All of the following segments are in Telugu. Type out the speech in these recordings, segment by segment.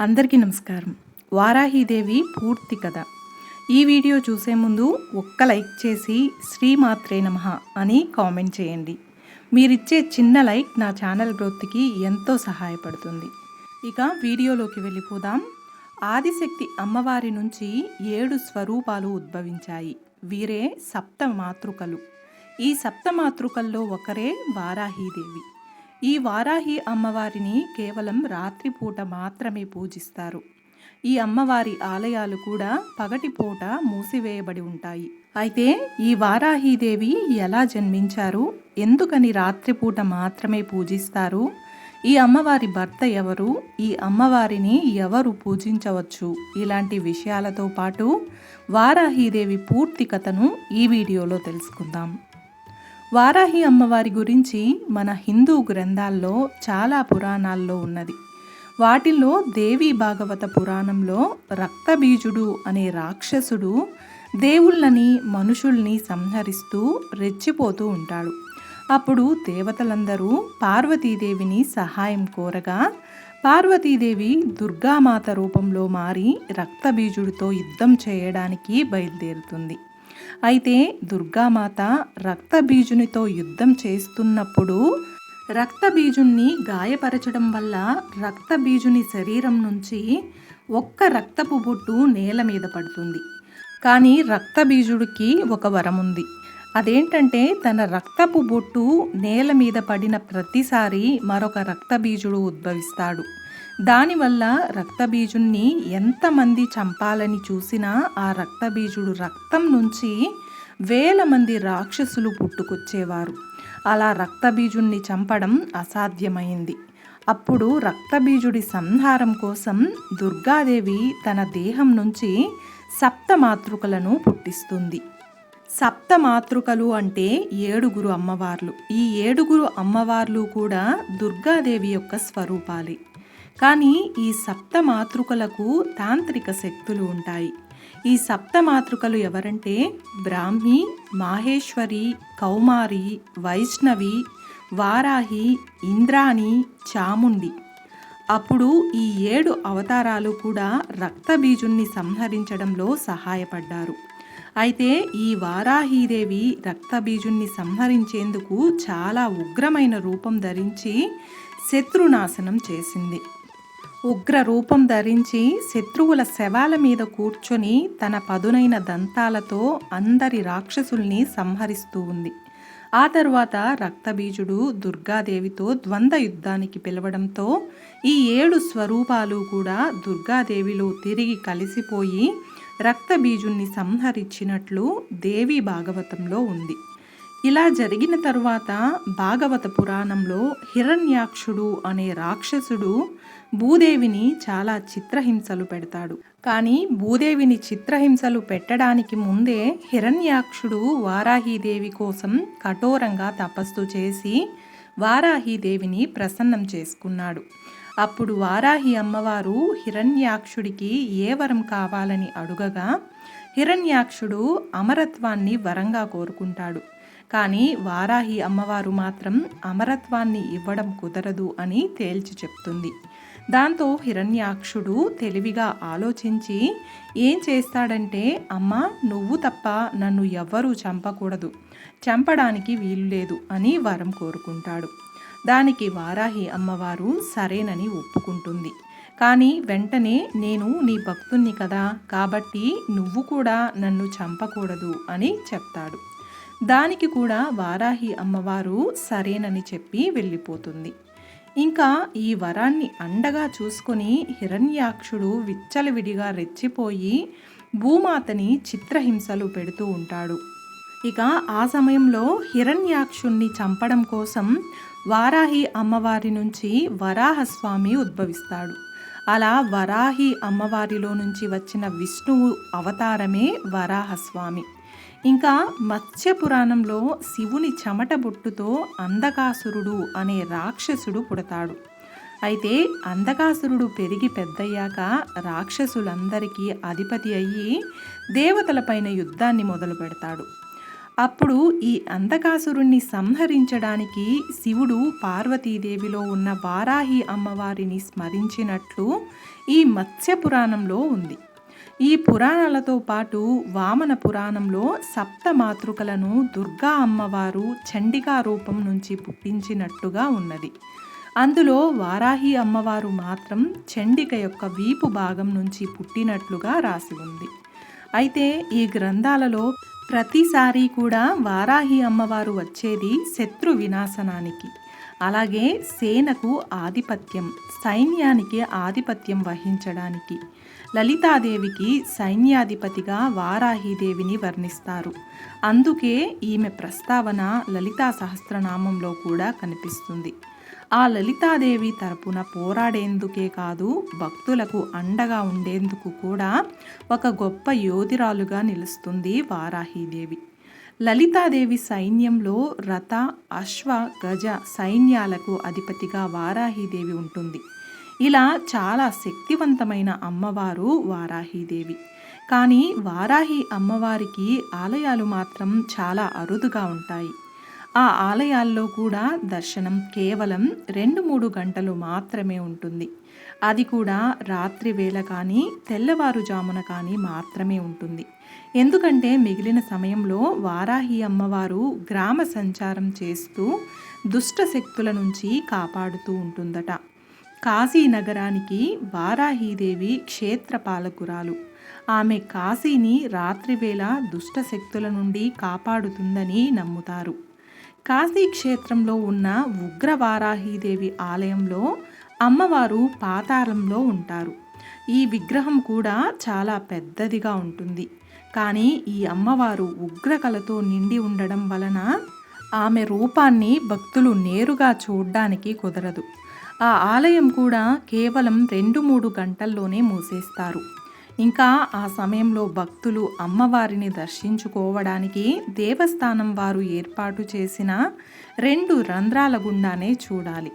అందరికీ నమస్కారం. వారాహీదేవి పూర్తి కథ. ఈ వీడియో చూసే ముందు ఒక్క లైక్ చేసి శ్రీమాత్రే నమః అని కామెంట్ చేయండి. మీరిచ్చే చిన్న లైక్ నా ఛానల్ గ్రోత్కి ఎంతో సహాయపడుతుంది. ఇక వీడియోలోకి వెళ్ళిపోదాం. ఆదిశక్తి అమ్మవారి నుంచి ఏడు స్వరూపాలు ఉద్భవించాయి. వీరే సప్త మాతృకలు. ఈ సప్త మాతృకల్లో ఒకరే వారాహీదేవి. ఈ వారాహి అమ్మవారిని కేవలం రాత్రిపూట మాత్రమే పూజిస్తారు. ఈ అమ్మవారి ఆలయాలు కూడా పగటిపూట మూసివేయబడి ఉంటాయి. అయితే ఈ వారాహీదేవి ఎలా జన్మించారు? ఎందుకని రాత్రిపూట మాత్రమే పూజిస్తారు? ఈ అమ్మవారి భర్త ఎవరు? ఈ అమ్మవారిని ఎవరు పూజించవచ్చు? ఇలాంటి విషయాలతో పాటు వారాహీదేవి పూర్తి కథను ఈ వీడియోలో తెలుసుకుందాం. వారాహి అమ్మవారి గురించి మన హిందూ గ్రంథాల్లో చాలా పురాణాల్లో ఉన్నది. వాటిల్లో దేవి భాగవత పురాణంలో రక్తబీజుడు అనే రాక్షసుడు దేవుళ్ళని మనుషుల్ని సంహరిస్తూ రెచ్చిపోతూ ఉంటాడు. అప్పుడు దేవతలందరూ పార్వతీదేవిని సహాయం కోరగా పార్వతీదేవి దుర్గామాత రూపంలో మారి రక్తబీజుడితో యుద్ధం చేయడానికి బయలుదేరుతుంది. అయితే దుర్గామాత రక్తబీజునితో యుద్ధం చేస్తున్నప్పుడు రక్తబీజుణ్ణి గాయపరచడం వల్ల రక్తబీజుని శరీరం నుంచి ఒక్క రక్తపు బొట్టు నేల మీద పడుతుంది. కానీ రక్తబీజుడికి ఒక వరం ఉంది. అదేంటంటే తన రక్తపు బొట్టు నేల మీద పడిన ప్రతిసారి మరొక రక్తబీజుడు ఉద్భవిస్తాడు. దానివల్ల రక్తబీజుణ్ణి ఎంతమంది చంపాలని చూసినా ఆ రక్తబీజుడు రక్తం నుంచి వేల మంది రాక్షసులు పుట్టుకొచ్చేవారు. అలా రక్తబీజుణ్ణి చంపడం అసాధ్యమైంది. అప్పుడు రక్తబీజుడి సంహారం కోసం దుర్గాదేవి తన దేహం నుంచి సప్త మాతృకలను పుట్టిస్తుంది. సప్త మాతృకలు అంటే ఏడుగురు అమ్మవార్లు. ఈ ఏడుగురు అమ్మవార్లు కూడా దుర్గాదేవి యొక్క స్వరూపాలే. కానీ ఈ సప్త మాతృకలకు తాంత్రిక శక్తులు ఉంటాయి. ఈ సప్త మాతృకలు ఎవరంటే బ్రాహ్మి మాహేశ్వరి కౌమారి వైష్ణవి వారాహి ఇంద్రాణి చాముండి. అప్పుడు ఈ ఏడు అవతారాలు కూడా రక్తబీజుణ్ణి సంహరించడంలో సహాయపడ్డారు. అయితే ఈ వారాహీదేవి రక్తబీజుణ్ణి సంహరించేందుకు చాలా ఉగ్రమైన రూపం ధరించి శత్రునాశనం చేసింది. ఉగ్ర రూపం ధరించి శత్రువుల శవాల మీద కూర్చొని తన పదునైన దంతాలతో అందరి రాక్షసుల్ని సంహరిస్తూ ఉంది. ఆ తర్వాత రక్తబీజుడు దుర్గాదేవితో ద్వంద్వ యుద్ధానికి పిలవడంతో ఈ ఏడు స్వరూపాలు కూడా దుర్గాదేవిలో తిరిగి కలిసిపోయి రక్తబీజుణ్ణి సంహరించినట్లు దేవి భాగవతంలో ఉంది. ఇలా జరిగిన తరువాత భాగవత పురాణంలో హిరణ్యాక్షుడు అనే రాక్షసుడు భూదేవిని చాలా చిత్రహింసలు పెడతాడు. కానీ భూదేవిని చిత్రహింసలు పెట్టడానికి ముందే హిరణ్యాక్షుడు వారాహీదేవి కోసం కఠోరంగా తపస్సు చేసి వారాహీదేవిని ప్రసన్నం చేసుకున్నాడు. అప్పుడు వారాహి అమ్మవారు హిరణ్యాక్షుడికి ఏ వరం కావాలని అడుగగా హిరణ్యాక్షుడు అమరత్వాన్ని వరంగా కోరుకుంటాడు. కానీ వారాహి అమ్మవారు మాత్రం అమరత్వాన్ని ఇవ్వడం కుదరదు అని తేల్చి చెప్తుంది. దాంతో హిరణ్యాక్షుడు తెలివిగా ఆలోచించి ఏం చేస్తాడంటే అమ్మ నువ్వు తప్ప నన్ను ఎవ్వరూ చంపకూడదు. చంపడానికి వీలు లేదు అని వరం కోరుకుంటాడు. దానికి వారాహి అమ్మవారు సరేనని ఒప్పుకుంటుంది. కానీ వెంటనే నేను నీ భక్తుణ్ణి కదా కాబట్టి నువ్వు కూడా నన్ను చంపకూడదు అని చెప్తాడు. దానికి కూడా వారాహి అమ్మవారు సరేనని చెప్పి వెళ్ళిపోతుంది. ఇంకా ఈ వరాన్ని అండగా చూసుకొని హిరణ్యాక్షుడు విచ్చలవిడిగా రెచ్చిపోయి భూమాతని చిత్రహింసలు పెడుతూ ఉంటాడు. ఇక ఆ సమయంలో హిరణ్యాక్షుణ్ణి చంపడం కోసం వారాహి అమ్మవారి నుంచి వరాహస్వామి ఉద్భవిస్తాడు. అలా వరాహి అమ్మవారిలో నుంచి వచ్చిన విష్ణువు అవతారమే వరాహస్వామి. ఇంకా మత్స్య పురాణంలో శివుని చెమట బొట్టుతో అందకాసురుడు అనే రాక్షసుడు పుడతాడు. అయితే అందకాసురుడు పెరిగి పెద్దయ్యాక రాక్షసులందరికీ అధిపతి అయ్యి దేవతలపైన యుద్ధాన్ని మొదలు పెడతాడు. అప్పుడు ఈ అంధకాసురుణ్ణి సంహరించడానికి శివుడు పార్వతీదేవిలో ఉన్న వారాహి అమ్మవారిని స్మరించినట్లు ఈ మత్స్య పురాణంలో ఉంది. ఈ పురాణాలతో పాటు వామన పురాణంలో సప్త మాతృకలను దుర్గా అమ్మవారు చండికా రూపం నుంచి పుట్టించినట్టుగా ఉన్నది. అందులో వారాహి అమ్మవారు మాత్రం చండిక యొక్క వీపు భాగం నుంచి పుట్టినట్లుగా రాసి ఉంది. అయితే ఈ గ్రంథాలలో ప్రతిసారి కూడా వారాహి అమ్మవారు వచ్చేది శత్రు వినాశనానికి అలాగే సేనకు ఆధిపత్యం సైన్యానికి ఆధిపత్యం వహించడానికి లలితాదేవికి సైన్యాధిపతిగా వారాహిదేవిని వర్ణిస్తారు. అందుకే ఈమె ప్రస్తావన లలితా సహస్రనామంలో కూడా కనిపిస్తుంది. ఆ లలితాదేవి తరపున పోరాడేందుకే కాదు భక్తులకు అండగా ఉండేందుకు కూడా ఒక గొప్ప యోధిరాలుగా నిలుస్తుంది వారాహీదేవి. లలితాదేవి సైన్యంలో రథ అశ్వ గజ సైన్యాలకు అధిపతిగా వారాహీదేవి ఉంటుంది. ఇలా చాలా శక్తివంతమైన అమ్మవారు వారాహీదేవి. కానీ వారాహి అమ్మవారికి ఆలయాలు మాత్రం చాలా అరుదుగా ఉంటాయి. ఆ ఆలయాల్లో కూడా దర్శనం కేవలం రెండు మూడు గంటలు మాత్రమే ఉంటుంది. అది కూడా రాత్రి వేళ కానీ తెల్లవారుజామున కానీ మాత్రమే ఉంటుంది. ఎందుకంటే మిగిలిన సమయంలో వారాహి అమ్మవారు గ్రామ సంచారం చేస్తూ దుష్ట శక్తుల నుంచి కాపాడుతూ ఉంటుందట. కాశీ నగరానికి వారాహీదేవి క్షేత్రపాలకురాలు. ఆమె కాశీని రాత్రివేళ దుష్ట శక్తుల నుండి కాపాడుతుందని నమ్ముతారు. కాశీ క్షేత్రంలో ఉన్న ఉగ్రవారాహీదేవి ఆలయంలో అమ్మవారు పాతాళంలో ఉంటారు. ఈ విగ్రహం కూడా చాలా పెద్దదిగా ఉంటుంది. కానీ ఈ అమ్మవారు ఉగ్రకలతో నిండి ఉండడం వలన ఆమె రూపాన్ని భక్తులు నేరుగా చూడ్డానికి కుదరదు. ఆ ఆలయం కూడా కేవలం రెండు మూడు గంటల్లోనే మూసేస్తారు. ఇంకా ఆ సమయంలో భక్తులు అమ్మవారిని దర్శించుకోవడానికి దేవస్థానం వారు ఏర్పాటు చేసిన రెండు రంధ్రాల గుండానే చూడాలి.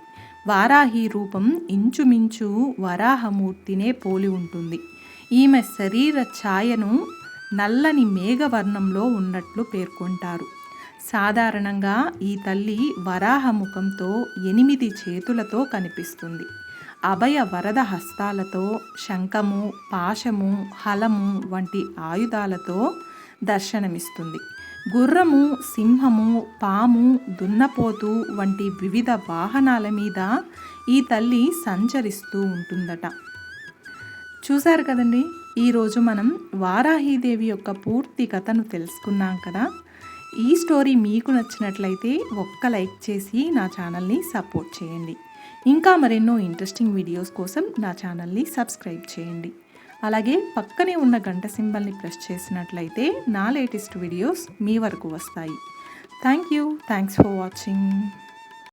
వారాహి రూపం ఇంచుమించు వరాహమూర్తినే పోలి ఉంటుంది. ఈమె శరీర ఛాయను నల్లని మేఘవర్ణంలో ఉన్నట్లు పేర్కొంటారు. సాధారణంగా ఈ తల్లి వరాహముఖంతో ఎనిమిది చేతులతో కనిపిస్తుంది. అభయ వరద హస్తాలతో శంఖము పాశము హలము వంటి ఆయుధాలతో దర్శనమిస్తుంది. గుర్రము సింహము పాము దున్నపోతు వంటి వివిధ వాహనాల మీద ఈ తల్లి సంచరిస్తూ ఉంటుందట. చూశారు కదండి? ఈరోజు మనం వారాహీదేవి యొక్క పూర్తి కథను తెలుసుకున్నాం కదా? ఈ స్టోరీ మీకు నచ్చినట్లయితే ఒక్క లైక్ చేసి నా ఛానల్ని సపోర్ట్ చేయండి. ఇంకా మరెన్నో ఇంట్రెస్టింగ్ వీడియోస్ కోసం నా ఛానల్ని సబ్స్క్రైబ్ చేయండి. అలాగే పక్కనే ఉన్న గంట సింబల్ని ప్రెస్ చేసినట్లయితే నా లేటెస్ట్ వీడియోస్ మీ వరకు వస్తాయి. Thank you. Thanks for watching.